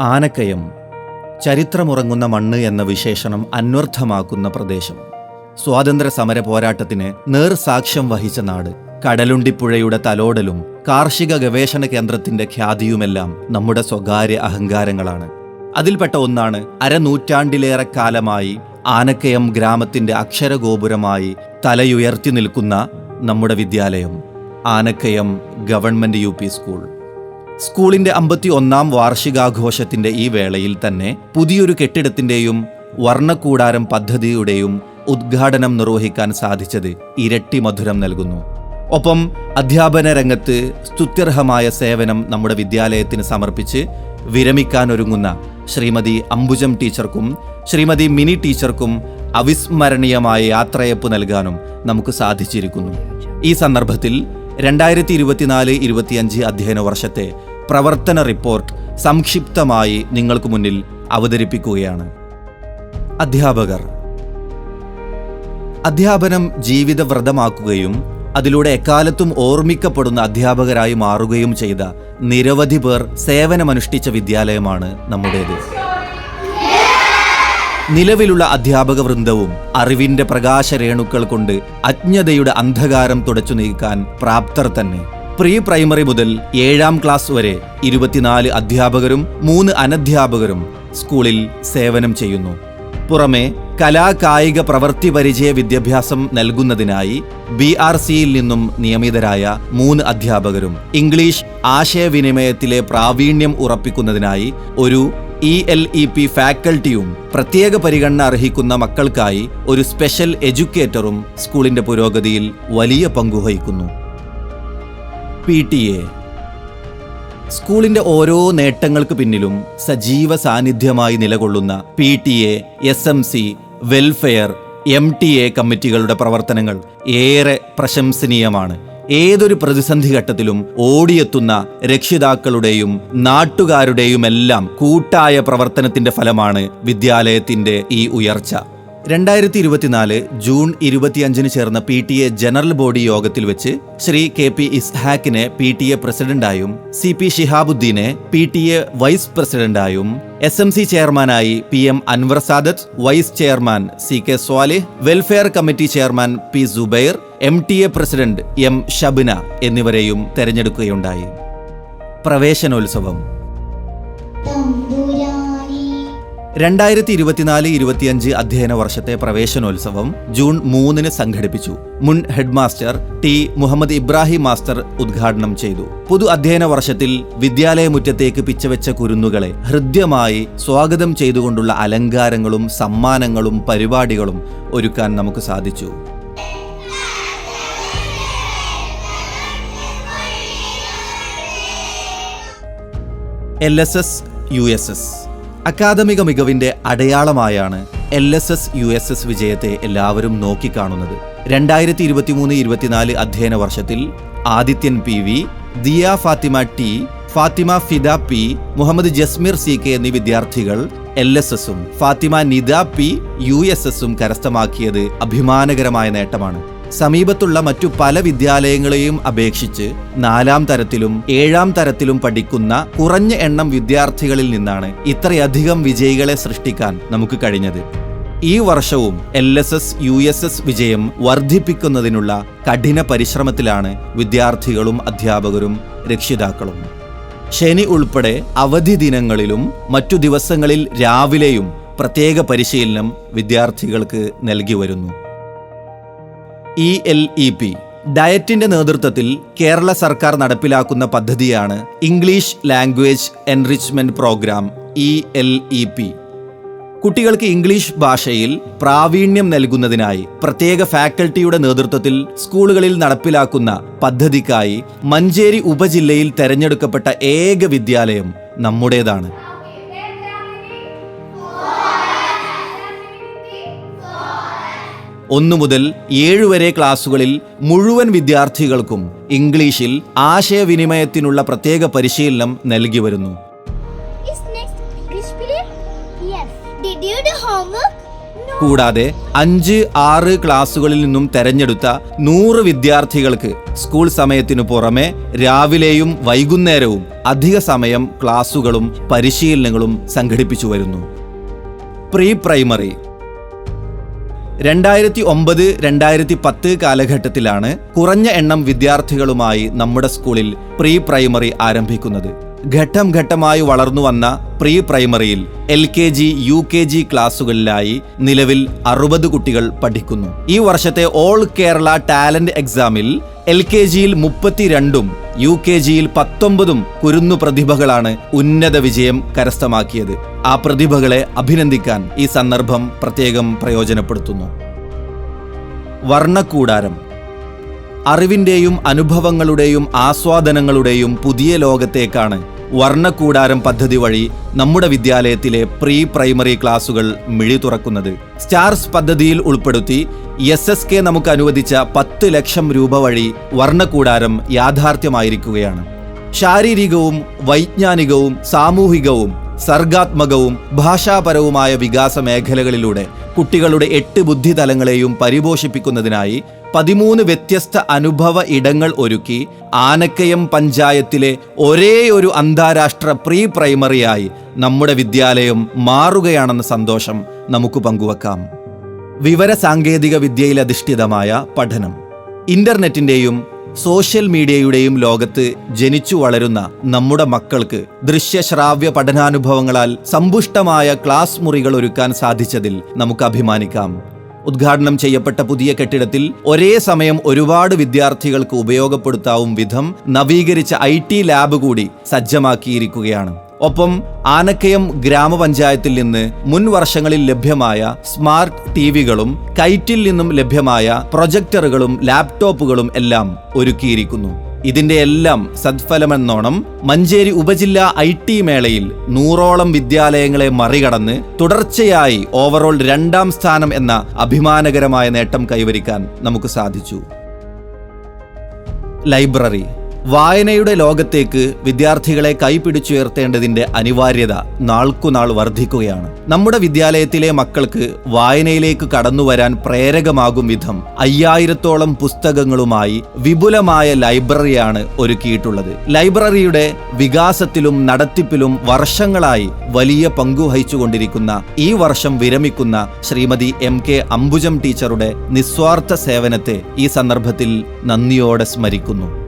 ആനക്കയം ചരിത്രമുറങ്ങുന്ന മണ്ണ് എന്ന വിശേഷണം അന്വർത്ഥമാക്കുന്ന പ്രദേശം. സ്വാതന്ത്ര്യ സമര പോരാട്ടത്തിന് നേർസാക്ഷ്യം വഹിച്ച നാട്. കടലുണ്ടിപ്പുഴയുടെ തലോടലും കാർഷിക ഗവേഷണ കേന്ദ്രത്തിന്റെ ഖ്യാതിയുമെല്ലാം നമ്മുടെ സ്വകാര്യ അഹങ്കാരങ്ങളാണ്. അതിൽപ്പെട്ട ഒന്നാണ് അരനൂറ്റാണ്ടിലേറെ കാലമായി ആനക്കയം ഗ്രാമത്തിന്റെ അക്ഷരഗോപുരമായി തലയുയർത്തി നിൽക്കുന്ന നമ്മുടെ വിദ്യാലയം. Anakkayam government U school. സ്കൂളിന്റെ അമ്പത്തി ഒന്നാം വാർഷികാഘോഷത്തിന്റെ ഈ വേളയിൽ തന്നെ പുതിയൊരു കെട്ടിടത്തിന്റെയും വർണക്കൂടാരം പദ്ധതിയുടെയും ഉദ്ഘാടനം നിർവഹിക്കാൻ സാധിച്ചത് ഇരട്ടി മധുരം നൽകുന്നു. ഒപ്പം അധ്യാപന രംഗത്ത് സ്തുത്യർഹമായ സേവനം നമ്മുടെ വിദ്യാലയത്തിന് സമർപ്പിച്ച് വിരമിക്കാനൊരുങ്ങുന്ന ശ്രീമതി അംബുജം ടീച്ചർക്കും ശ്രീമതി മിനി ടീച്ചർക്കും അവിസ്മരണീയമായ യാത്രയപ്പ് നൽകാനും നമുക്ക് സാധിച്ചിരിക്കുന്നു. ഈ സന്ദർഭത്തിൽ രണ്ടായിരത്തി ഇരുപത്തിനാല് ഇരുപത്തിയഞ്ച് അധ്യയന വർഷത്തെ പ്രവർത്തന റിപ്പോർട്ട് സംക്ഷിപ്തമായി നിങ്ങൾക്ക് മുന്നിൽ അവതരിപ്പിക്കുകയാണ്. അധ്യാപകർ. അധ്യാപനം ജീവിതവ്രതമാക്കുകയും അതിലൂടെ എക്കാലത്തും ഓർമ്മിക്കപ്പെടുന്ന അധ്യാപകരായി മാറുകയും ചെയ്ത നിരവധി പേർ സേവനമനുഷ്ഠിച്ച വിദ്യാലയമാണ് നമ്മുടേത്. നിലവിലുള്ള അധ്യാപക വൃന്ദവും അറിവിന്റെ പ്രകാശരേണുക്കൾ കൊണ്ട് അജ്ഞതയുടെ അന്ധകാരം തുടച്ചു നീക്കാൻ പ്രാപ്തർ തന്നെ. പ്രീ പ്രൈമറി മുതൽ ഏഴാം ക്ലാസ് വരെ ഇരുപത്തിനാല് അധ്യാപകരും മൂന്ന് അനധ്യാപകരും സ്കൂളിൽ സേവനം ചെയ്യുന്നു. പുറമെ കലാകായിക പ്രവൃത്തി പരിചയ വിദ്യാഭ്യാസം നൽകുന്നതിനായി ബി ആർ സിയിൽ നിന്നും നിയമിതരായ മൂന്ന് അധ്യാപകരും ഇംഗ്ലീഷ് ആശയവിനിമയത്തിലെ പ്രാവീണ്യം ഉറപ്പിക്കുന്നതിനായി ഒരു ഇ എൽ ഇ പി ഫാക്കൽറ്റിയും പ്രത്യേക പരിഗണന അർഹിക്കുന്ന മക്കൾക്കായി ഒരു സ്പെഷ്യൽ എഡ്യൂക്കേറ്ററും സ്കൂളിന്റെ പുരോഗതിയിൽ വലിയ പങ്കുവഹിക്കുന്നു പി ടി എ. സ്കൂളിന്റെ ഓരോ നേട്ടങ്ങൾക്ക് പിന്നിലും സജീവ സാന്നിധ്യമായി നിലകൊള്ളുന്ന P T A S M C welfare M T A കമ്മിറ്റികളുടെ പ്രവർത്തനങ്ങൾ ഏറെ പ്രശംസനീയമാണ്. ഏതൊരു പ്രതിസന്ധി ഘട്ടത്തിലും ഓടിയെത്തുന്ന രക്ഷിതാക്കളുടെയും നാട്ടുകാരുടെയുമെല്ലാം കൂട്ടായ പ്രവർത്തനത്തിന്റെ ഫലമാണ് വിദ്യാലയത്തിന്റെ ഈ ഉയർച്ച. രണ്ടായിരത്തി ഇരുപത്തിനാല് ജൂൺ ഇരുപത്തിയഞ്ചിന് ചേർന്ന P T A general body യോഗത്തിൽ വെച്ച് ശ്രീ കെ പി ഇസ്ഹാക്കിനെ പി ടി എ പ്രസിഡന്റായും സി പി ഷിഹാബുദ്ദീനെ പി ടി എ വൈസ് പ്രസിഡന്റായും എസ് എം സി ചെയർമാനായി P M Anwar Sadath vice chairman C K Swalih welfare committee chairman P Subair M T A president M Shabina എന്നിവരെയും തെരഞ്ഞെടുക്കുകയുണ്ടായി. പ്രവേശനോത്സവം. രണ്ടായിരത്തി ഇരുപത്തിനാല് ഇരുപത്തിയഞ്ച് അധ്യയന വർഷത്തെ പ്രവേശനോത്സവം ജൂൺ മൂന്നിന് സംഘടിപ്പിച്ചു. മുൻ headmaster T Muhammad Ibrahim master ഉദ്ഘാടനം ചെയ്തു. പുതു അധ്യയന വർഷത്തിൽ വിദ്യാലയമുറ്റത്തേക്ക് പിച്ചവെച്ച കുരുന്നുകളെ ഹൃദ്യമായി സ്വാഗതം ചെയ്തുകൊണ്ടുള്ള അലങ്കാരങ്ങളും സമ്മാനങ്ങളും പരിപാടികളും ഒരുക്കാൻ നമുക്ക് സാധിച്ചു. L S S U S S. അക്കാദമിക മികവിന്റെ അടയാളമായാണ് L S S U S S വിജയത്തെ എല്ലാവരും നോക്കിക്കാണുന്നത്. രണ്ടായിരത്തി ഇരുപത്തിമൂന്ന് ഇരുപത്തിനാല് അധ്യയന വർഷത്തിൽ Adithyan P V Diya Fathima T Fathima Fida P Muhammad Jasmeer C K എന്നീ വിദ്യാർത്ഥികൾ എൽ എസ് എസും Fathima Nida P U S എസും കരസ്ഥമാക്കിയത് അഭിമാനകരമായ നേട്ടമാണ്. സമീപത്തുള്ള മറ്റു പല വിദ്യാലയങ്ങളെയും അപേക്ഷിച്ച് നാലാം തരത്തിലും ഏഴാം തരത്തിലും പഠിക്കുന്ന കുറഞ്ഞ എണ്ണം വിദ്യാർത്ഥികളിൽ നിന്നാണ് ഇത്രയധികം വിജയികളെ സൃഷ്ടിക്കാൻ നമുക്ക് കഴിഞ്ഞത്. ഈ വർഷവും L S S U S S വിജയം വർദ്ധിപ്പിക്കുന്നതിനുള്ള കഠിന പരിശ്രമത്തിലാണ് വിദ്യാർത്ഥികളും അധ്യാപകരും രക്ഷിതാക്കളും. ശനി ഉൾപ്പെടെ അവധി ദിനങ്ങളിലും മറ്റു ദിവസങ്ങളിൽ രാവിലെയും പ്രത്യേക പരിശീലനം വിദ്യാർത്ഥികൾക്ക് നൽകി വരുന്നു. ഇ എൽ ഇ പി ഡയറ്റിന്റെ നേതൃത്വത്തിൽ കേരള സർക്കാർ നടപ്പിലാക്കുന്ന പദ്ധതിയാണ് English language enrichment programme E L E P കുട്ടികൾക്ക് ഇംഗ്ലീഷ് ഭാഷയിൽ പ്രാവീണ്യം നൽകുന്നതിനായി പ്രത്യേക ഫാക്കൽറ്റിയുടെ നേതൃത്വത്തിൽ സ്കൂളുകളിൽ നടപ്പിലാക്കുന്ന പദ്ധതിക്കായി മഞ്ചേരി ഉപജില്ലയിൽ തെരഞ്ഞെടുക്കപ്പെട്ട ഏക വിദ്യാലയം നമ്മുടേതാണ്. ഒന്നു മുതൽ ഏഴ് വരെ ക്ലാസുകളിൽ മുഴുവൻ വിദ്യാർത്ഥികൾക്കും ഇംഗ്ലീഷിൽ ആശയവിനിമയത്തിനുള്ള പ്രത്യേക പരിശീലനം നൽകി വരുന്നു. കൂടാതെ അഞ്ച് ആറ് ക്ലാസുകളിൽ നിന്നും തെരഞ്ഞെടുത്ത നൂറ് വിദ്യാർത്ഥികൾക്ക് സ്കൂൾ സമയത്തിനു പുറമെ രാവിലെയും വൈകുന്നേരവും അധിക സമയം ക്ലാസുകളും പരിശീലനങ്ങളും സംഘടിപ്പിച്ചു വരുന്നു. പ്രീ പ്രൈമറി രണ്ടായിരത്തി ഒമ്പത് രണ്ടായിരത്തി പത്ത് കാലഘട്ടത്തിലാണ് കുറഞ്ഞ എണ്ണം വിദ്യാർത്ഥികളുമായി നമ്മുടെ സ്കൂളിൽ പ്രീ പ്രൈമറി ആരംഭിക്കുന്നത്. ഘട്ടം ഘട്ടമായി വളർന്നു വന്ന pre പ്രൈമറിയിൽ L K G U K G ക്ലാസ്സുകളിലായി നിലവിൽ അറുപത് കുട്ടികൾ പഠിക്കുന്നു. ഈ വർഷത്തെ ഓൾ കേരള ടാലന്റ് എക്സാമിൽ എൽ കെ ജിയിൽ മുപ്പത്തിരണ്ടും യു കെ ജിയിൽ പത്തൊമ്പതും കുരുന്നു പ്രതിഭകളാണ് ഉന്നത വിജയം കരസ്ഥമാക്കിയത്. ആ പ്രതിഭകളെ അഭിനന്ദിക്കാൻ ഈ സന്ദർഭം പ്രത്യേകം പ്രയോജനപ്പെടുത്തുന്നു. വർണക്കൂടാരം. അറിവിന്റെയും അനുഭവങ്ങളുടെയും ആസ്വാദനങ്ങളുടെയും പുതിയ ലോകത്തേക്കാണ് വർണക്കൂടാരം പദ്ധതി വഴി നമ്മുടെ വിദ്യാലയത്തിലെ പ്രീ പ്രൈമറി ക്ലാസുകൾ മിഴി തുറക്കുന്നത്. സ്റ്റാർസ് പദ്ധതിയിൽ ഉൾപ്പെടുത്തി എസ് എസ് കെ നമുക്ക് അനുവദിച്ച പത്ത് ലക്ഷം രൂപ വഴി വർണക്കൂടാരം യാഥാർത്ഥ്യമായിരിക്കുകയാണ്. ശാരീരികവും വൈജ്ഞാനികവും സാമൂഹികവും സർഗാത്മകവും ഭാഷാപരവുമായ വികാസ മേഖലകളിലൂടെ കുട്ടികളുടെ എട്ട് ബുദ്ധിതലങ്ങളെയും പരിപോഷിപ്പിക്കുന്നതിനായി പതിമൂന്ന് വ്യത്യസ്ത അനുഭവ ഇടങ്ങൾ ഒരുക്കി ആനക്കയം പഞ്ചായത്തിലെ ഒരേ ഒരു അന്താരാഷ്ട്ര പ്രീ പ്രൈമറിയായി നമ്മുടെ വിദ്യാലയം മാറുകയാണെന്ന സന്തോഷം നമുക്ക് പങ്കുവെക്കാം. വിവര സാങ്കേതിക വിദ്യയിലധിഷ്ഠിതമായ പഠനം. ഇന്റർനെറ്റിന്റെയും സോഷ്യൽ മീഡിയയുടെയും ലോകത്ത് ജനിച്ചു വളരുന്ന നമ്മുടെ മക്കൾക്ക് ദൃശ്യശ്രാവ്യ പഠനാനുഭവങ്ങളാൽ സമ്പുഷ്ടമായ ക്ലാസ് മുറികൾ ഒരുക്കാൻ സാധിച്ചതിൽ നമുക്ക് അഭിമാനിക്കാം. ഉദ്ഘാടനം ചെയ്യപ്പെട്ട പുതിയ കെട്ടിടത്തിൽ ഒരേ സമയം ഒരുപാട് വിദ്യാർത്ഥികൾക്ക് ഉപയോഗപ്പെടുത്താവും വിധം നവീകരിച്ച ഐ ലാബ് കൂടി സജ്ജമാക്കിയിരിക്കുകയാണ്. ഒപ്പം ആനക്കയം ഗ്രാമപഞ്ചായത്തിൽ നിന്ന് മുൻ വർഷങ്ങളിൽ ലഭ്യമായ സ്മാർട്ട് ടി വികളും കൈറ്റിൽ നിന്നും ലഭ്യമായ പ്രൊജക്ടറുകളും ലാപ്ടോപ്പുകളും എല്ലാം ഒരുക്കിയിരിക്കുന്നു. ഇതിന്റെ എല്ലാം സദ്ഫലമെന്നോണം മഞ്ചേരി ഉപജില്ല ഐ ടി മേളയിൽ നൂറോളം വിദ്യാലയങ്ങളെ മറികടന്ന് തുടർച്ചയായി ഓവറോൾ രണ്ടാം സ്ഥാനം എന്ന അഭിമാനകരമായ നേട്ടം കൈവരിക്കാൻ നമുക്ക് സാധിച്ചു. ലൈബ്രറി വായനയുടെ ലോകത്തേക്ക് വിദ്യാർത്ഥികളെ കൈപിടിച്ചുയർത്തേണ്ടതിന്റെ അനിവാര്യത നാൾക്കുനാൾ വർദ്ധിക്കുകയാണ്. നമ്മുടെ വിദ്യാലയത്തിലെ മക്കൾക്ക് വായനയിലേക്ക് കടന്നുവരാൻ പ്രേരകമാകും വിധം അയ്യായിരത്തോളം പുസ്തകങ്ങളുമായി വിപുലമായ ലൈബ്രറിയാണ് ഒരുക്കിയിട്ടുള്ളത്. ലൈബ്രറിയുടെ വികാസത്തിലും നടത്തിപ്പിലും വർഷങ്ങളായി വലിയ പങ്കുവഹിച്ചുകൊണ്ടിരിക്കുന്ന ഈ വർഷം വിരമിക്കുന്ന ശ്രീമതി എം കെ അംബുജം ടീച്ചറുടെ നിസ്വാർത്ഥ സേവനത്തെ ഈ സന്ദർഭത്തിൽ നന്ദിയോടെ സ്മരിക്കുന്നു.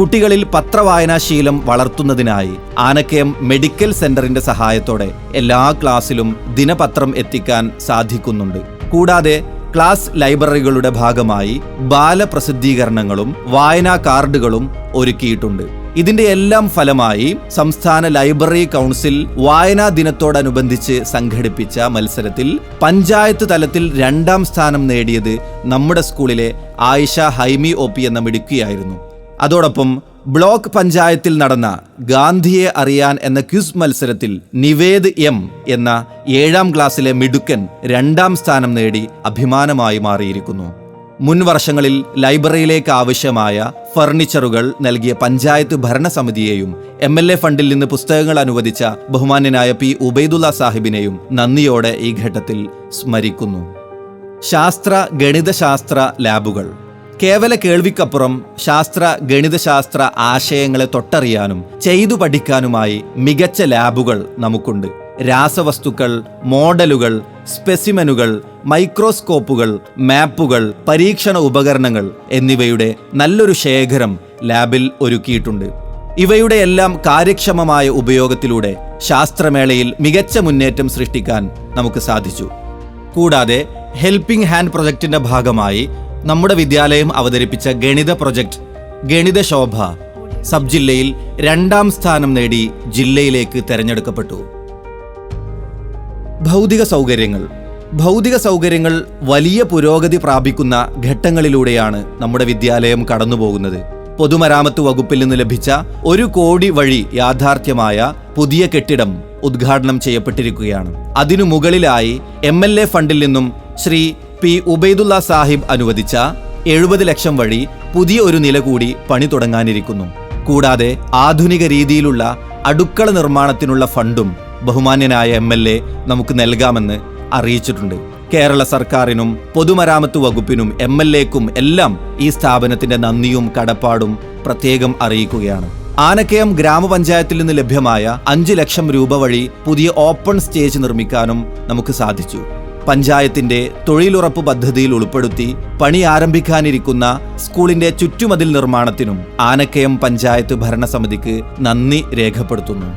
കുട്ടികളിൽ പത്രവായനാശീലം വളർത്തുന്നതിനായി ആനക്കയം മെഡിക്കൽ സെന്ററിന്റെ സഹായത്തോടെ എല്ലാ ക്ലാസ്സിലും ദിനപത്രം എത്തിക്കാൻ സാധിക്കുന്നുണ്ട്. കൂടാതെ ക്ലാസ് ലൈബ്രറികളുടെ ഭാഗമായി ബാലപ്രസിദ്ധീകരണങ്ങളും വായനാ കാർഡുകളും ഒരുക്കിയിട്ടുണ്ട്. ഇതിന്റെ എല്ലാം ഫലമായി സംസ്ഥാന ലൈബ്രറി കൗൺസിൽ വായനാ ദിനത്തോടനുബന്ധിച്ച് സംഘടിപ്പിച്ച മത്സരത്തിൽ പഞ്ചായത്ത് തലത്തിൽ രണ്ടാം സ്ഥാനം നേടിയത് നമ്മുടെ സ്കൂളിലെ ആയിഷ ഹൈമി ഒ എന്ന മിടുക്കിയായിരുന്നു. അതോടൊപ്പം ബ്ലോക്ക് പഞ്ചായത്തിൽ നടന്ന ഗാന്ധിയെ അറിയാൻ എന്ന ക്വിസ് മത്സരത്തിൽ നിവേദ് എം എന്ന ഏഴാം ക്ലാസ്സിലെ മിടുക്കൻ രണ്ടാം സ്ഥാനം നേടി അഭിമാനമായി മാറിയിരിക്കുന്നു. മുൻ വർഷങ്ങളിൽ ലൈബ്രറിയിലേക്ക് ആവശ്യമായ ഫർണിച്ചറുകൾ നൽകിയ പഞ്ചായത്ത് ഭരണസമിതിയെയും എം എൽ എ ഫണ്ടിൽ നിന്ന് പുസ്തകങ്ങൾ അനുവദിച്ച ബഹുമാന്യനായ പി ഉബൈദുല്ല സാഹിബിനെയും നന്ദിയോടെ ഈ ഘട്ടത്തിൽ സ്മരിക്കുന്നു. ശാസ്ത്ര ഗണിതശാസ്ത്ര ലാബുകൾ കേവല കേൾവിക്കപ്പുറം ശാസ്ത്ര ഗണിതശാസ്ത്ര ആശയങ്ങളെ തൊട്ടറിയാനും ചെയ്തു പഠിക്കാനുമായി മികച്ച ലാബുകൾ നമുക്കുണ്ട്. രാസവസ്തുക്കൾ മോഡലുകൾ സ്പെസിമനുകൾ മൈക്രോസ്കോപ്പുകൾ മാപ്പുകൾ പരീക്ഷണ ഉപകരണങ്ങൾ എന്നിവയുടെ നല്ലൊരു ശേഖരം ലാബിൽ ഒരുക്കിയിട്ടുണ്ട്. ഇവയുടെ എല്ലാം കാര്യക്ഷമമായ ഉപയോഗത്തിലൂടെ ശാസ്ത്രമേളയിൽ മികച്ച മുന്നേറ്റം സൃഷ്ടിക്കാൻ നമുക്ക് സാധിച്ചു. കൂടാതെ ഹെൽപ്പിംഗ് ഹാൻഡ് പ്രൊജക്ടിന്റെ ഭാഗമായി നമ്മുടെ വിദ്യാലയം അവതരിപ്പിച്ച ഗണിത പ്രൊജക്ട് ഗണിത ശോഭ സബ് ജില്ലയിൽ രണ്ടാം സ്ഥാനം നേടി ജില്ലയിലേക്ക് തെരഞ്ഞെടുക്കപ്പെട്ടു. ഭൗതിക സൗകര്യങ്ങൾ. ഭൗതിക സൗകര്യങ്ങൾ വലിയ പുരോഗതി പ്രാപിക്കുന്ന ഘട്ടങ്ങളിലൂടെയാണ് നമ്മുടെ വിദ്യാലയം കടന്നുപോകുന്നത്. പൊതുമരാമത്ത് വകുപ്പിൽ നിന്ന് ലഭിച്ച ഒരു കോടി വഴി യാഥാർത്ഥ്യമായ പുതിയ കെട്ടിടം ഉദ്ഘാടനം ചെയ്യപ്പെട്ടിരിക്കുകയാണ്. അതിനു മുകളിലായി എ ഫണ്ടിൽ നിന്നും ശ്രീ പി ഉബൈദുള്ള സാഹിബ് അനുവദിച്ച എഴുപത് ലക്ഷം വഴി പുതിയ ഒരു നില കൂടി പണി തുടങ്ങാനിരിക്കുന്നു. കൂടാതെ ആധുനിക രീതിയിലുള്ള അടുക്കള നിർമ്മാണത്തിനുള്ള ഫണ്ടും ബഹുമാന്യനായ എം എൽ എ നമുക്ക് നൽകാമെന്ന് അറിയിച്ചിട്ടുണ്ട്. കേരള സർക്കാരിനും പൊതുമരാമത്ത് വകുപ്പിനും എം എൽ എക്കും എല്ലാം ഈ സ്ഥാപനത്തിന്റെ നന്ദിയും കടപ്പാടും പ്രത്യേകം അറിയിക്കുകയാണ്. ആനക്കയം ഗ്രാമപഞ്ചായത്തിൽ നിന്ന് ലഭ്യമായ അഞ്ച് ലക്ഷം രൂപ വഴി പുതിയ ഓപ്പൺ സ്റ്റേജ് നിർമ്മിക്കാനും നമുക്ക് സാധിച്ചു. പഞ്ചായത്തിന്റെ തൊഴിലുറപ്പ് പദ്ധതിയിൽ ഉൾപ്പെടുത്തി പണി ആരംഭിക്കാനിരിക്കുന്ന സ്കൂളിന്റെ ചുറ്റുമതിൽ നിർമ്മാണത്തിനും ആനക്കയം പഞ്ചായത്ത് ഭരണസമിതിക്ക് നന്ദി രേഖപ്പെടുത്തുന്നു.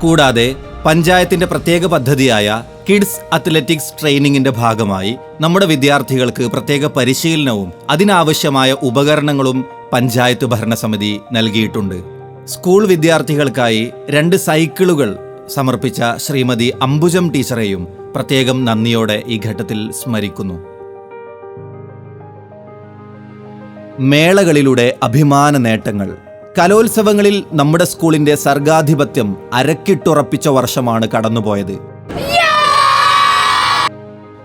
കൂടാതെ പഞ്ചായത്തിന്റെ പ്രത്യേക പദ്ധതിയായ കിഡ്സ് അത്ലറ്റിക്സ് ട്രെയിനിങ്ങിന്റെ ഭാഗമായി നമ്മുടെ വിദ്യാർത്ഥികൾക്ക് പ്രത്യേക പരിശീലനവും അതിനാവശ്യമായ ഉപകരണങ്ങളും പഞ്ചായത്ത് ഭരണസമിതി നൽകിയിട്ടുണ്ട്. സ്കൂൾ വിദ്യാർത്ഥികൾക്കായി രണ്ട് സൈക്കിളുകൾ സമർപ്പിച്ച ശ്രീമതി അംബുജം ടീച്ചറെയും പ്രത്യേകം നന്ദിയോടെ ഈ ഘട്ടത്തിൽ സ്മരിക്കുന്നു. മേളകളിലൂടെ അഭിമാന നേട്ടങ്ങൾ. കലോത്സവങ്ങളിൽ നമ്മുടെ സ്കൂളിന്റെ സർഗാധിപത്യം അരക്കിട്ടുറപ്പിച്ച വർഷമാണ് കടന്നുപോയത്.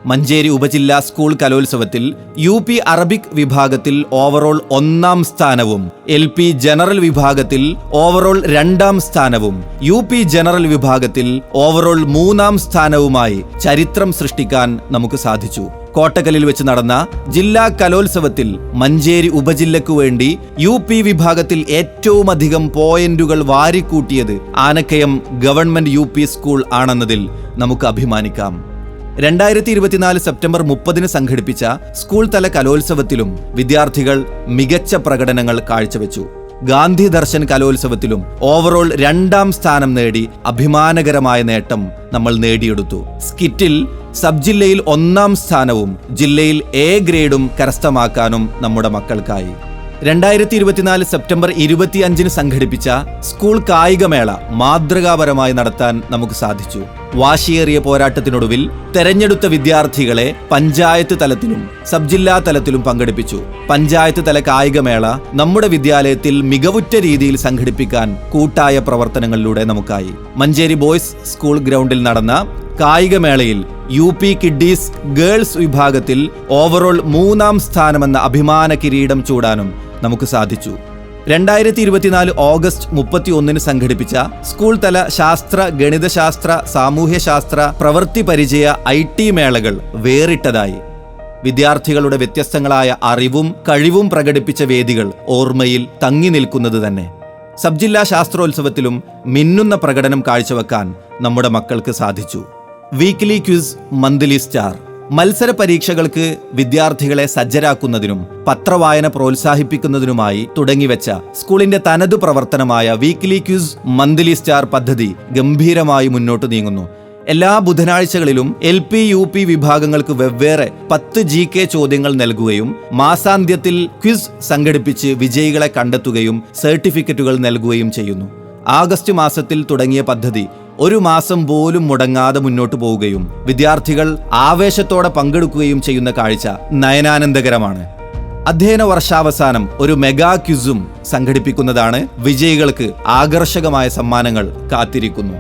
മഞ്ചേരി ഉപജില്ലാ സ്കൂൾ കലോത്സവത്തിൽ യു പി അറബിക് വിഭാഗത്തിൽ ഓവറോൾ ഒന്നാം സ്ഥാനവും എൽ പി ജനറൽ വിഭാഗത്തിൽ ഓവറോൾ രണ്ടാം സ്ഥാനവും യു പി ജനറൽ വിഭാഗത്തിൽ ഓവറോൾ മൂന്നാം സ്ഥാനവുമായി ചരിത്രം സൃഷ്ടിക്കാൻ നമുക്ക് സാധിച്ചു. കോട്ടക്കലിൽ വെച്ച് നടന്ന ജില്ലാ കലോത്സവത്തിൽ മഞ്ചേരി ഉപജില്ലയ്ക്കു വേണ്ടി യു പി വിഭാഗത്തിൽ ഏറ്റവും അധികം പോയിന്റുകൾ വാരിക്കൂട്ടിയത് ആനക്കയം ഗവൺമെന്റ് യു സ്കൂൾ ആണെന്നതിൽ നമുക്ക് അഭിമാനിക്കാം. രണ്ടായിരത്തി ഇരുപത്തിനാല് സെപ്റ്റംബർ മുപ്പതിന് സംഘടിപ്പിച്ച സ്കൂൾ തല കലോത്സവത്തിലും വിദ്യാർത്ഥികൾ മികച്ച പ്രകടനങ്ങൾ കാഴ്ചവെച്ചു. ഗാന്ധി ദർശൻ കലോത്സവത്തിലും ഓവറോൾ രണ്ടാം സ്ഥാനം നേടി അഭിമാനകരമായ നേട്ടം നമ്മൾ നേടിയെടുത്തു. സ്കിറ്റിൽ സബ് ജില്ലയിൽ ഒന്നാം സ്ഥാനവും ജില്ലയിൽ എ ഗ്രേഡും കരസ്ഥമാക്കാനും നമ്മുടെ മക്കൾക്കായി. രണ്ടായിരത്തി ഇരുപത്തിനാല് സെപ്റ്റംബർ ഇരുപത്തിയഞ്ചിന് സംഘടിപ്പിച്ച സ്കൂൾ കായികമേള മാതൃകാപരമായി നടത്താൻ നമുക്ക് സാധിച്ചു. വാശിയേറിയ പോരാട്ടത്തിനൊടുവിൽ തെരഞ്ഞെടുത്ത വിദ്യാർത്ഥികളെ പഞ്ചായത്ത് തലത്തിലും സബ് ജില്ലാ തലത്തിലും പങ്കെടുപ്പിച്ചു. പഞ്ചായത്ത് തല കായികമേള നമ്മുടെ വിദ്യാലയത്തിൽ മികവുറ്റ രീതിയിൽ സംഘടിപ്പിക്കാൻ കൂട്ടായ പ്രവർത്തനങ്ങളിലൂടെ നമുക്കായി. മഞ്ചേരി ബോയ്സ് സ്കൂൾ ഗ്രൗണ്ടിൽ നടന്ന കായികമേളയിൽ യു പി കിഡ്ഡീസ് ഗേൾസ് വിഭാഗത്തിൽ ഓവറോൾ മൂന്നാം സ്ഥാനമെന്ന അഭിമാന കിരീടം ചൂടാനും നമുക്ക് സാധിച്ചു. രണ്ടായിരത്തി ഇരുപത്തിനാല് ഓഗസ്റ്റ് മുപ്പത്തി ഒന്നിന് സംഘടിപ്പിച്ച സ്കൂൾ തല ശാസ്ത്ര ഗണിതശാസ്ത്ര സാമൂഹ്യശാസ്ത്ര പ്രവൃത്തി പരിചയ ഐ ടി മേളകൾ വേറിട്ടതായി. വിദ്യാർത്ഥികളുടെ വ്യത്യസ്തങ്ങളായ അറിവും കഴിവും പ്രകടിപ്പിച്ച വേദികൾ ഓർമ്മയിൽ തങ്ങി നിൽക്കുന്നത് തന്നെ. സബ് ജില്ലാ ശാസ്ത്രോത്സവത്തിലും മിന്നുന്ന പ്രകടനം കാഴ്ചവെക്കാൻ നമ്മുടെ മക്കൾക്ക് സാധിച്ചു. Weekly quiz monthly star. മത്സര പരീക്ഷകൾക്ക് വിദ്യാർത്ഥികളെ സജ്ജരാക്കുന്നതിനും പത്രവായന പ്രോത്സാഹിപ്പിക്കുന്നതിനുമായി തുടങ്ങിവെച്ച സ്കൂളിന്റെ തനതു പ്രവർത്തനമായ വീക്ക്ലി ക്യൂസ് മന്ത്ലി സ്റ്റാർ പദ്ധതി ഗംഭീരമായി മുന്നോട്ട് നീങ്ങുന്നു. എല്ലാ ബുധനാഴ്ചകളിലും എൽ പി യു പി വിഭാഗങ്ങൾക്ക് വെവ്വേറെ പത്ത് ജി കെ ചോദ്യങ്ങൾ നൽകുകയും മാസാന്ത്യത്തിൽ ക്വിസ് സംഘടിപ്പിച്ച് വിജയികളെ കണ്ടെത്തുകയും സർട്ടിഫിക്കറ്റുകൾ നൽകുകയും ചെയ്യുന്നു. ആഗസ്റ്റ് മാസത്തിൽ തുടങ്ങിയ പദ്ധതി ഒരു മാസം പോലും മുടങ്ങാതെ മുന്നോട്ട് പോവുകയും വിദ്യാർത്ഥികൾ ആവേശത്തോടെ പങ്കെടുക്കുകയും ചെയ്യുന്ന കാഴ്ച നയനാനന്ദകരമാണ്. അധ്യയന വർഷാവസാനം ഒരു മെഗാ ക്യുസും സംഘടിപ്പിക്കുന്നതാണ് വിജയികൾക്ക് ആകർഷകമായ സമ്മാനങ്ങൾ കാത്തിരിക്കുന്നു.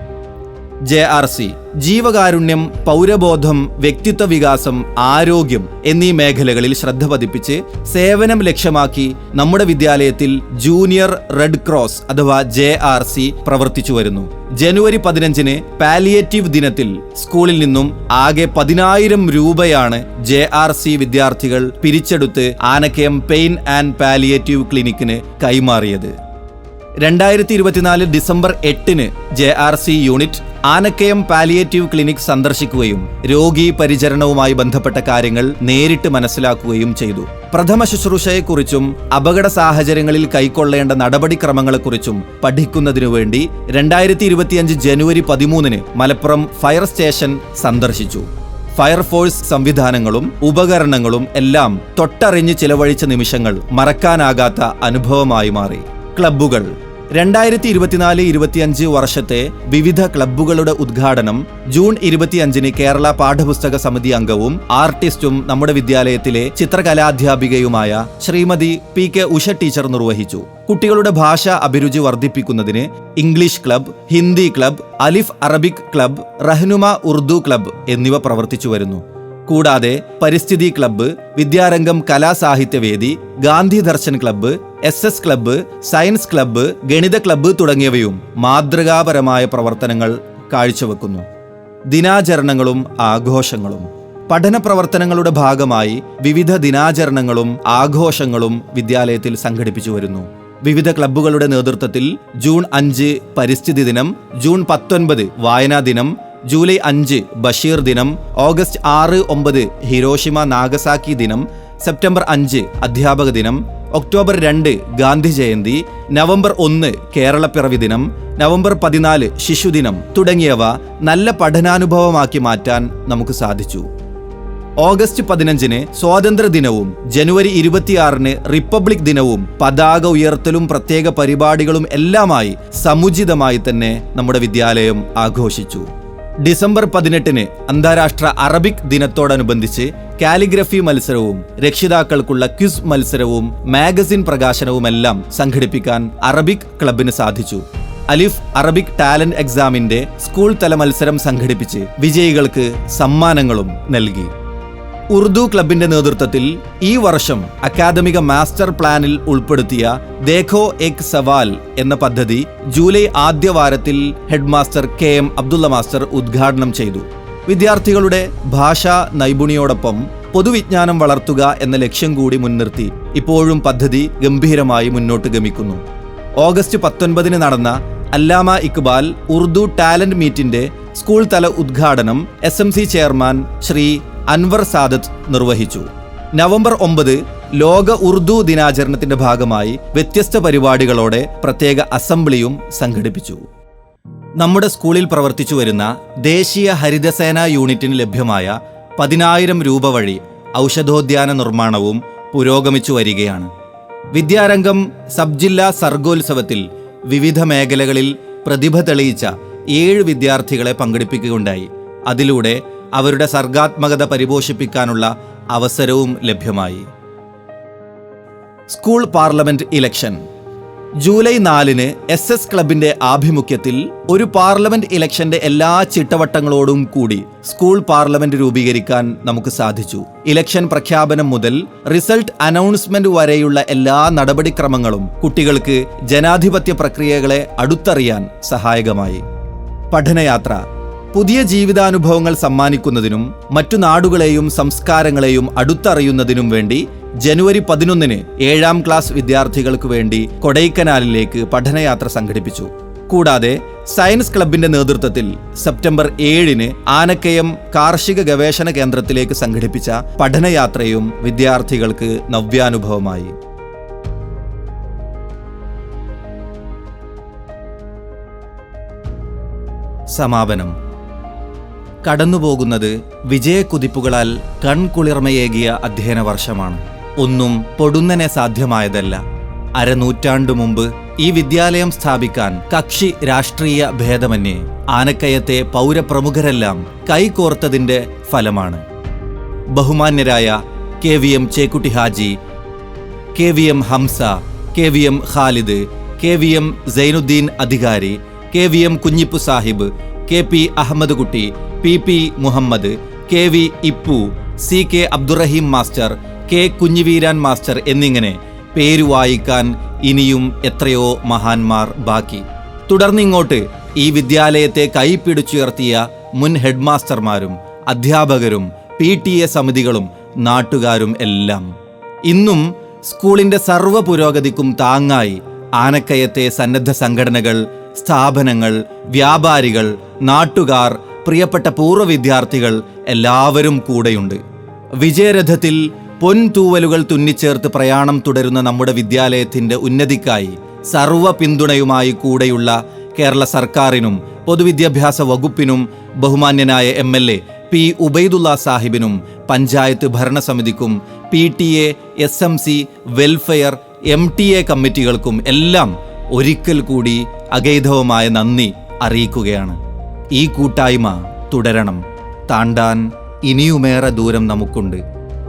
J R C. ജീവകാരുണ്യം പൗരബോധം വ്യക്തിത്വ വികാസം ആരോഗ്യം എന്നീ മേഖലകളിൽ ശ്രദ്ധ പതിപ്പിച്ച് സേവനം ലക്ഷ്യമാക്കി നമ്മുടെ വിദ്യാലയത്തിൽ ജൂനിയർ റെഡ് ക്രോസ് അഥവാ ജെ ആർ സി പ്രവർത്തിച്ചു വരുന്നു. ജനുവരി പതിനഞ്ചിന് പാലിയേറ്റീവ് ദിനത്തിൽ സ്കൂളിൽ നിന്നും ആകെ പതിനായിരം രൂപയാണ് ജെ ആർ സി വിദ്യാർത്ഥികൾ പിരിച്ചെടുത്ത് ആനക്കയം പെയിൻ ആൻഡ് പാലിയേറ്റീവ് ക്ലിനിക്കിന് കൈമാറിയത്. രണ്ടായിരത്തി ഇരുപത്തിനാല് ഡിസംബർ എട്ടിന് J R C unit Anakkayam palliative clinic സന്ദർശിക്കുകയും രോഗി പരിചരണവുമായി ബന്ധപ്പെട്ട കാര്യങ്ങൾ നേരിട്ട് മനസ്സിലാക്കുകയും ചെയ്തു. പ്രഥമ ശുശ്രൂഷയെക്കുറിച്ചും അപകട സാഹചര്യങ്ങളിൽ കൈക്കൊള്ളേണ്ട നടപടിക്രമങ്ങളെക്കുറിച്ചും പഠിക്കുന്നതിനു വേണ്ടി രണ്ടായിരത്തി ഇരുപത്തിയഞ്ച് ജനുവരി പതിമൂന്നിന് മലപ്പുറം ഫയർ സ്റ്റേഷൻ സന്ദർശിച്ചു. ഫയർഫോഴ്സ് സംവിധാനങ്ങളും ഉപകരണങ്ങളും എല്ലാം തൊട്ടറിഞ്ഞ് ചിലവഴിച്ച നിമിഷങ്ങൾ മറക്കാനാകാത്ത അനുഭവമായി മാറി. ക്ലബ്ബുകൾ രണ്ടായിരത്തി ഇരുപത്തിനാല് ഇരുപത്തിയഞ്ച് വർഷത്തെ വിവിധ ക്ലബ്ബുകളുടെ ഉദ്ഘാടനം ജൂൺ ഇരുപത്തിയഞ്ചിന് കേരള പാഠപുസ്തക സമിതി അംഗവും ആർട്ടിസ്റ്റും നമ്മുടെ വിദ്യാലയത്തിലെ ചിത്രകലാധ്യാപികയുമായ Shrimati P K Usha teacher നിർവഹിച്ചു. കുട്ടികളുടെ ഭാഷ അഭിരുചി വർദ്ധിപ്പിക്കുന്നതിന് English club Hindi club Alif Arabic club Rahnuma Urdu club എന്നിവ പ്രവർത്തിച്ചു വരുന്നു കൂടാതെ പരിസ്ഥിതി ക്ലബ്ബ് വിദ്യാരംഗം Kalasahithyavedi Gandhi Darshan club S S club science club ഗണിത ക്ലബ്ബ് തുടങ്ങിയവയും മാതൃകാപരമായ പ്രവർത്തനങ്ങൾ കാഴ്ചവെക്കുന്നു. ദിനാചരണങ്ങളും ആഘോഷങ്ങളും. പഠന പ്രവർത്തനങ്ങളുടെ ഭാഗമായി വിവിധ ദിനാചരണങ്ങളും ആഘോഷങ്ങളും വിദ്യാലയത്തിൽ സംഘടിപ്പിച്ചു വരുന്നു. വിവിധ ക്ലബ്ബുകളുടെ നേതൃത്വത്തിൽ ജൂൺ അഞ്ച് പരിസ്ഥിതി ദിനം ജൂൺ പത്തൊൻപത് വായനാ ദിനം ജൂലൈ അഞ്ച് ബഷീർ ദിനം ഓഗസ്റ്റ് ആറ് ഒമ്പത് ഹിരോഷിമ നാഗസാക്കി ദിനം സെപ്റ്റംബർ അഞ്ച് അധ്യാപക ദിനം ഒക്ടോബർ രണ്ട് ഗാന്ധി ജയന്തി നവംബർ ഒന്ന് കേരളപ്പിറവി ദിനം നവംബർ പതിനാല് ശിശുദിനം തുടങ്ങിയവ നല്ല പഠനാനുഭവമാക്കി മാറ്റാൻ നമുക്ക് സാധിച്ചു. ഓഗസ്റ്റ് പതിനഞ്ചിന് സ്വാതന്ത്ര്യ ദിനവും ജനുവരി ഇരുപത്തിയാറിന് റിപ്പബ്ലിക് ദിനവും പതാക ഉയർത്തലും പ്രത്യേക പരിപാടികളും എല്ലാമായി സമുചിതമായി തന്നെ നമ്മുടെ വിദ്യാലയം ആഘോഷിച്ചു. ഡിസംബർ പതിനെട്ടിന് അന്താരാഷ്ട്ര അറബിക് ദിനത്തോടനുബന്ധിച്ച് കാലിഗ്രഫി മത്സരവും രക്ഷിതാക്കൾക്കുള്ള ക്വിസ് മത്സരവും മാഗസിൻ പ്രകാശനവുമെല്ലാം സംഘടിപ്പിക്കാൻ അറബിക് ക്ലബിന് സാധിച്ചു. അലിഫ് അറബിക് ടാലന്റ് എക്സാമിന്റെ സ്കൂൾ തല മത്സരം സംഘടിപ്പിച്ച് വിജയികൾക്ക് സമ്മാനങ്ങളും നൽകി. ഉറുദു ക്ലബിന്റെ നേതൃത്വത്തിൽ ഈ വർഷം അക്കാദമിക മാസ്റ്റർ പ്ലാനിൽ ഉൾപ്പെടുത്തിയ ദേഖോ എക് സവാൽ എന്ന പദ്ധതി ജൂലൈ ആദ്യ വാരത്തിൽ headmaster K M Abdullah master ഉദ്ഘാടനം ചെയ്തു. വിദ്യാർത്ഥികളുടെ ഭാഷാ നൈപുണിയോടൊപ്പം പൊതുവിജ്ഞാനം വളർത്തുക എന്ന ലക്ഷ്യം കൂടി മുൻനിർത്തി ഇപ്പോഴും പദ്ധതി ഗംഭീരമായി മുന്നോട്ട് ഗമിക്കുന്നു. ഓഗസ്റ്റ് പത്തൊൻപതിന് നടന്ന അല്ലാമ ഇക്ബാൽ ഉറുദു ടാലന്റ് മീറ്റിന്റെ സ്കൂൾ തല ഉദ്ഘാടനം S M C chairman Shri Anwar Sadath നിർവഹിച്ചു. നവംബർ ഒമ്പത് ലോക ഉറുദു ദിനാചരണത്തിന്റെ ഭാഗമായി വ്യത്യസ്ത പരിപാടികളോടെ പ്രത്യേക അസംബ്ലിയും സംഘടിപ്പിച്ചു. നമ്മുടെ സ്കൂളിൽ പ്രവർത്തിച്ചു വരുന്ന ദേശീയ ഹരിതസേന യൂണിറ്റിന് ലഭ്യമായ പതിനായിരം രൂപ വഴി ഔഷധോദ്യാന നിർമ്മാണവും പുരോഗമിച്ചു വരികയാണ്. വിദ്യാരംഗം സബ് ജില്ലാ സർഗോത്സവത്തിൽ വിവിധ മേഖലകളിൽ പ്രതിഭ തെളിയിച്ച ഏഴ് വിദ്യാർത്ഥികളെ പങ്കെടുപ്പിക്കുകയുണ്ടായി. അതിലൂടെ അവരുടെ സർഗാത്മകത പരിപോഷിപ്പിക്കാനുള്ള അവസരവും ലഭ്യമായി. School parliament election. ജൂലൈ നാലിന് എസ് എസ് ക്ലബിന്റെ ആഭിമുഖ്യത്തിൽ ഒരു പാർലമെന്റ് ഇലക്ഷന്റെ എല്ലാ ചിട്ടവട്ടങ്ങളോടും കൂടി സ്കൂൾ പാർലമെന്റ് രൂപീകരിക്കാൻ നമുക്ക് സാധിച്ചു. ഇലക്ഷൻ പ്രഖ്യാപനം മുതൽ റിസൾട്ട് അനൗൺസ്മെന്റ് വരെയുള്ള എല്ലാ നടപടിക്രമങ്ങളും കുട്ടികൾക്ക് ജനാധിപത്യ പ്രക്രിയകളെ അടുത്തറിയാൻ സഹായകമായി. പഠനയാത്ര. പുതിയ ജീവിതാനുഭവങ്ങൾ സമ്മാനിക്കുന്നതിനും മറ്റു നാടുകളെയും സംസ്കാരങ്ങളെയും അടുത്തറിയുന്നതിനും വേണ്ടി ജനുവരി പതിനൊന്നിന് ഏഴാം ക്ലാസ് വിദ്യാർത്ഥികൾക്ക് വേണ്ടി കൊടൈക്കനാലിലേക്ക് പഠനയാത്ര സംഘടിപ്പിച്ചു. കൂടാതെ സയൻസ് ക്ലബിന്റെ നേതൃത്വത്തിൽ സെപ്റ്റംബർ ഏഴിന് ആനക്കയം കാർഷിക ഗവേഷണ കേന്ദ്രത്തിലേക്ക് സംഘടിപ്പിച്ച പഠനയാത്രയും വിദ്യാർത്ഥികൾക്ക് നവ്യാനുഭവമായി. സമാപനം. കടന്നുപോകുന്നത് വിജയക്കുതിപ്പുകളാൽ കൺകുളിർമയേകിയ അധ്യയന വർഷമാണ് ഒന്നും പൊടുന്നനെ സാധ്യമായതല്ല. അരനൂറ്റാണ്ടു മുമ്പ് ഈ വിദ്യാലയം സ്ഥാപിക്കാൻ കക്ഷി രാഷ്ട്രീയ ഭേദമന്യേ ആനക്കയത്തെ പൗരപ്രമുഖരെല്ലാം കൈകോർത്തതിന്റെ ഫലമാണ്. ബഹുമാന്യരായ K V M Chekkutty Haji K V M Hamza K V M Khalid K V M Sainudheen അധികാരി K V M Kunhippu Sahib K P Ahammed Kutty P P Muhammad K V Ippu C K Abdurahim master K Kunhiveeran master എന്നിങ്ങനെ പേരു വായിക്കാൻ ഇനിയും എത്രയോ മഹാന്മാർ ബാക്കി. തുടർന്നിങ്ങോട്ട് ഈ വിദ്യാലയത്തെ കൈപ്പിടിച്ചുയർത്തിയ മുൻ ഹെഡ്മാസ്റ്റർമാരും അധ്യാപകരും പി ടി എ സമിതികളും നാട്ടുകാരും എല്ലാം. ഇന്നും സ്കൂളിന്റെ സർവ പുരോഗതിക്കും താങ്ങായി ആനക്കയത്തെ സന്നദ്ധ സംഘടനകൾ സ്ഥാപനങ്ങൾ വ്യാപാരികൾ നാട്ടുകാർ പ്രിയപ്പെട്ട പൂർവ വിദ്യാർത്ഥികൾ എല്ലാവരും കൂടെയുണ്ട്. വിജയരഥത്തിൽ പൊൻതൂവലുകൾ തുന്നിച്ചേർത്ത് പ്രയാണം തുടരുന്ന നമ്മുടെ വിദ്യാലയത്തിന്റെ ഉന്നതിക്കായി സർവ പിന്തുണയുമായി കൂടെയുള്ള കേരള സർക്കാരിനും പൊതുവിദ്യാഭ്യാസ വകുപ്പിനും ബഹുമാന്യനായ M L A P Ubaidulla സാഹിബിനും panchayat ഭരണസമിതിക്കും P T A S M C welfare M T A കമ്മിറ്റികൾക്കും എല്ലാം ഒരിക്കൽ കൂടി അഗൈധവമായ നന്ദി അറിയിക്കുകയാണ്. ഈ കൂട്ടായ്മ തുടരണം. താണ്ടാൻ ഇനിയുമേറെ ദൂരം നമുക്കുണ്ട്.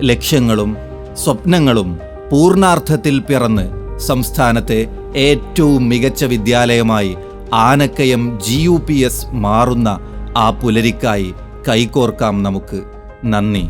ലക്ഷ്യങ്ങളും സ്വപ്നങ്ങളും പൂർണാർത്ഥത്തിൽ പിറന്ന് സംസ്ഥാനത്തെ ഏറ്റവും മികച്ച വിദ്യാലയമായി Anakkayam G U P S മാറുന്ന ആ പുലരിക്കായി കൈകോർക്കാം നമുക്ക്. നന്ദി.